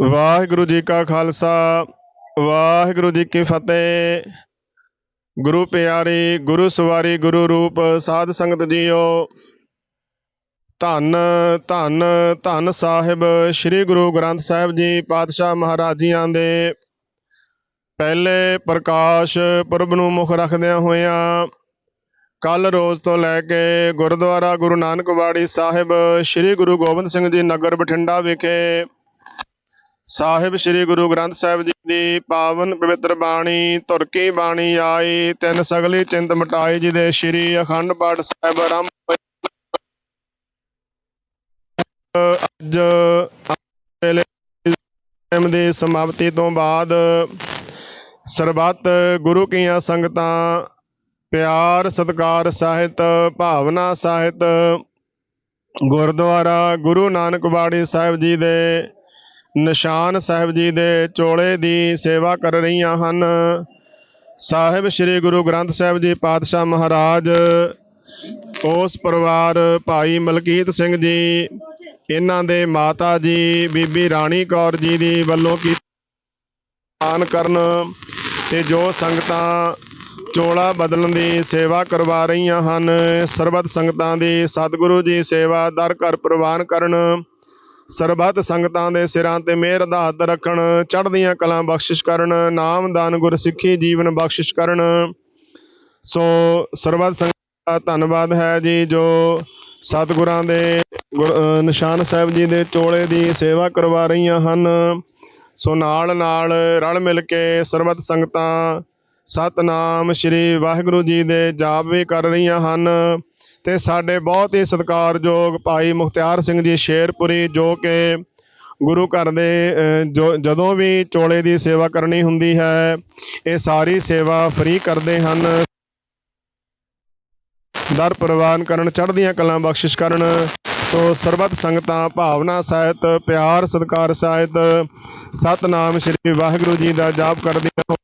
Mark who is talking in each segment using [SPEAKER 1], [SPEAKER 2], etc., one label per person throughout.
[SPEAKER 1] ਵਾਹਿਗੁਰੂ ਜੀ ਕਾ ਖਾਲਸਾ, ਵਾਹਿਗੁਰੂ ਜੀ ਕੀ ਫਤਿਹ। ਗੁਰੂ ਪਿਆਰੀ, ਗੁਰੂ ਸਵਾਰੀ, ਗੁਰੂ ਰੂਪ, ਸਾਧ ਸੰਗਤ ਜੀਓ। ਧੰਨ ਧੰਨ ਧੰਨ ਸਾਹਿਬ, ਸ੍ਰੀ ਗੁਰੂ ਗ੍ਰੰਥ ਸਾਹਿਬ ਜੀ ਪਾਤਸ਼ਾਹ ਮਹਾਰਾਜੀਆਂ ਦੇ। ਪਹਿਲੇ ਪ੍ਰਕਾਸ਼ ਪੁਰਬ ਨੂੰ ਮੁੱਖ ਰੱਖਦਿਆਂ ਹੋਇਆਂ ਕੱਲ ਰੋਜ਼ ਤੋਂ ਲੈ ਕੇ ਗੁਰਦੁਆਰਾ ਗੁਰੂ ਨਾਨਕ ਵਾੜੀ ਸਾਹਿਬ, ਸ੍ਰੀ ਗੁਰੂ ਗੋਬਿੰਦ ਸਿੰਘ ਜੀ ਨਗਰ ਬਠਿੰਡਾ ਵਿਖੇ ਸਾਹਿਬ ਸ੍ਰੀ ਗੁਰੂ ਗ੍ਰੰਥ ਸਾਹਿਬ ਜੀ ਦੀ ਪਾਵਨ ਪਵਿੱਤਰ ਬਾਣੀ ਧੁਰ ਕੀ ਬਾਣੀ ਆਈ ਤਿੰਨ ਸਗਲੀ ਚਿੰਤ ਮਟਾਈ ਜੀ ਦੇ ਸ੍ਰੀ ਅਖੰਡ ਪਾਠ ਸਾਹਿਬ ਆਰੰਭ ਅੱਜ ਵੇਲੇ ਦੀ ਸਮਾਪਤੀ ਤੋਂ ਬਾਅਦ ਸਰਬੱਤ ਗੁਰੂ ਕੀਆਂ ਸੰਗਤਾਂ, ਪਿਆਰ, ਸਤਿਕਾਰ ਸਾਹਿਤ, ਭਾਵਨਾ ਸਾਹਿਤ, ਗੁਰਦੁਆਰਾ ਗੁਰੂ ਨਾਨਕ ਵਾੜੀ ਸਾਹਿਬ ਜੀ ਦੇ ਨਿਸ਼ਾਨ ਸਾਹਿਬ ਜੀ ਦੇ ਚੋਲੇ ਦੀ ਸੇਵਾ ਕਰ ਰਹੀਆਂ ਹਨ। ਸਾਹਿਬ ਸ੍ਰੀ ਗੁਰੂ ਗ੍ਰੰਥ ਸਾਹਿਬ ਜੀ ਪਾਤਸ਼ਾਹ ਮਹਾਰਾਜ, ਉਸ ਪਰਿਵਾਰ ਭਾਈ ਮਲਕੀਤ ਸਿੰਘ ਜੀ, ਇਹਨਾਂ ਦੇ ਮਾਤਾ ਜੀ, ਬੀਬੀ ਰਾਣੀ ਕੌਰ ਜੀ ਦੀ ਵੱਲੋਂ ਕੀ ਦਾਨ ਕਰਨ ਤੇ ਜੋ ਸੰਗਤਾਂ ਚੋਲਾ ਬਦਲਣ ਦੀ ਸੇਵਾ ਕਰਵਾ ਰਹੀਆਂ ਹਨ, ਸਰਬਤ ਸੰਗਤਾਂ ਦੀ ਸਤਿਗੁਰੂ ਜੀ ਸੇਵਾ ਦਰ ਘਰ ਪ੍ਰਵਾਨ ਕਰਨ ਸਰਬੱਤ ਸੰਗਤਾਂ ਦੇ ਸਿਰਾਂ ਤੇ ਮਿਹਰ ਦਾ ਹੱਥ ਰੱਖਣ, ਚੜ੍ਹਦੀਆਂ ਕਲਾਂ ਬਖਸ਼ਿਸ਼ ਕਰਨ ਨਾਮਦਾਨ ਗੁਰਸਿੱਖੀ ਜੀਵਨ ਬਖਸ਼ਿਸ਼ ਕਰਨ। ਸੋ ਸਰਬੱਤ ਸੰਗਤਾਂ ਦਾ ਧੰਨਵਾਦ ਹੈ ਜੀ, ਜੋ ਸਤਿਗੁਰਾਂ ਦੇ ਗੁਰ- ਨਿਸ਼ਾਨ ਸਾਹਿਬ ਜੀ ਦੇ ਚੋਲੇ ਦੀ ਸੇਵਾ ਕਰਵਾ ਰਹੀਆਂ ਹਨ। ਸੋ ਨਾਲ ਨਾਲ ਰਲ ਮਿਲ ਕੇ ਸਰਬੱਤ ਸੰਗਤਾਂ ਸਤਨਾਮ ਸ੍ਰੀ ਵਾਹਿਗੁਰੂ ਜੀ ਦੇ ਜਾਪ ਵੀ ਕਰ ਰਹੀਆਂ ਹਨ। ਤੇ ਸਾਡੇ ਬਹੁਤ ਹੀ ਸਤਿਕਾਰਯੋਗ ਭਾਈ ਮੁਖਤਿਆਰ ਸਿੰਘ ਜੀ ਸ਼ੇਰਪੁਰੀ ਜੋ ਕਿ ਗੁਰੂ ਘਰ ਦੇ ਅਹ, ਜੋ ਜਦੋਂ ਵੀ ਚੋਲੇ ਦੀ ਸੇਵਾ ਕਰਨੀ ਹੁੰਦੀ ਹੈ ਇਹ ਸਾਰੀ ਸੇਵਾ ਫ੍ਰੀ ਕਰਦੇ ਹਨ। ਦਰ ਪ੍ਰਵਾਨ ਕਰਨ ਚੜ੍ਹਦੀਆਂ ਕਲਾਂ ਬਖਸ਼ਿਸ਼ ਕਰਨ। ਸੋ ਸਰਬੱਤ ਸੰਗਤਾਂ ਭਾਵਨਾ ਸਾਹਿਤ ਪਿਆਰ ਸਤਿਕਾਰ ਸਾਹਿਤ ਸਤਨਾਮ ਸ੍ਰੀ ਵਾਹਿਗੁਰੂ ਜੀ ਦਾ ਜਾਪ ਕਰਦੀਆਂ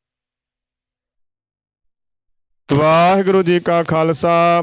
[SPEAKER 1] ਵਾਹਿਗੁਰੂ ਜੀ ਕਾ ਖਾਲਸਾ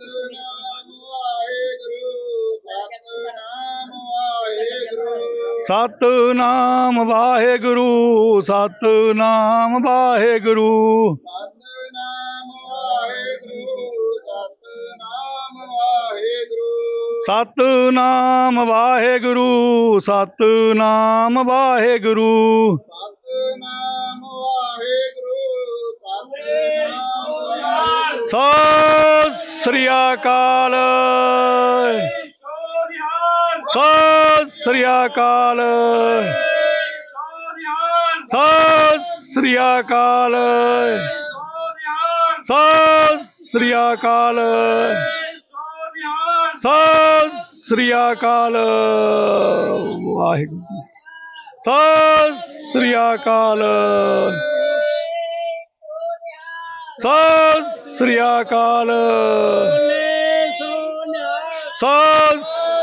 [SPEAKER 2] ਸਤਨਾਮ ਵਾਹਿਗੁਰੂ
[SPEAKER 3] ਸਤਨਾਮ ਵਾਹਿਗੁਰੂ। ਸਤਨਾਮ ਵਾਹਿਗੁਰੂ
[SPEAKER 2] ਸਤਿ ਸ੍ਰੀ ਅਕਾਲ। ਸਤਿ ਸ੍ਰੀ ਅਕਾਲ। ਸਤਿ ਸ੍ਰੀ ਅਕਾਲ। ਸਤਿ ਸ੍ਰੀ ਅਕਾਲ। ਸਤਿ ਸ੍ਰੀ ਅਕਾਲ। ਵਾਹਿਗੁਰੂ। ਸਤਿ ਸ੍ਰੀ ਅਕਾਲ। ਸਤਿ ਸ੍ਰੀ ਅਕਾਲ। ਸਤਿ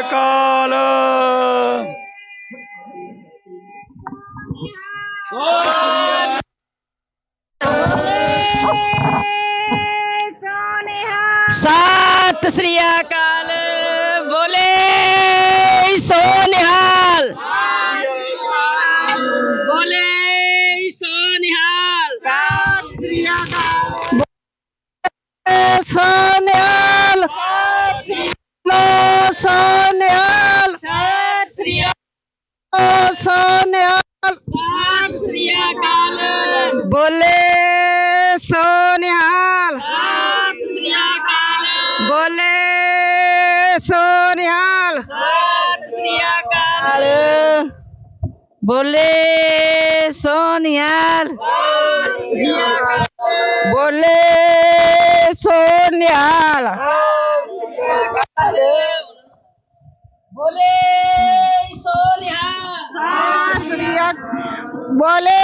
[SPEAKER 4] अकाल सात श्री अकाल बोले सोनिहाल। बोले सोनिहाल। सात श्री अकाल। ਬੋਲੇ ਸੋ ਨਿਹਾਲ ਬੋਲੇ ਸੋ ਨਿਹਾਲ ਬੋਲੇ ਸੋ ਨਿਹਾਲ ਬੋਲੇ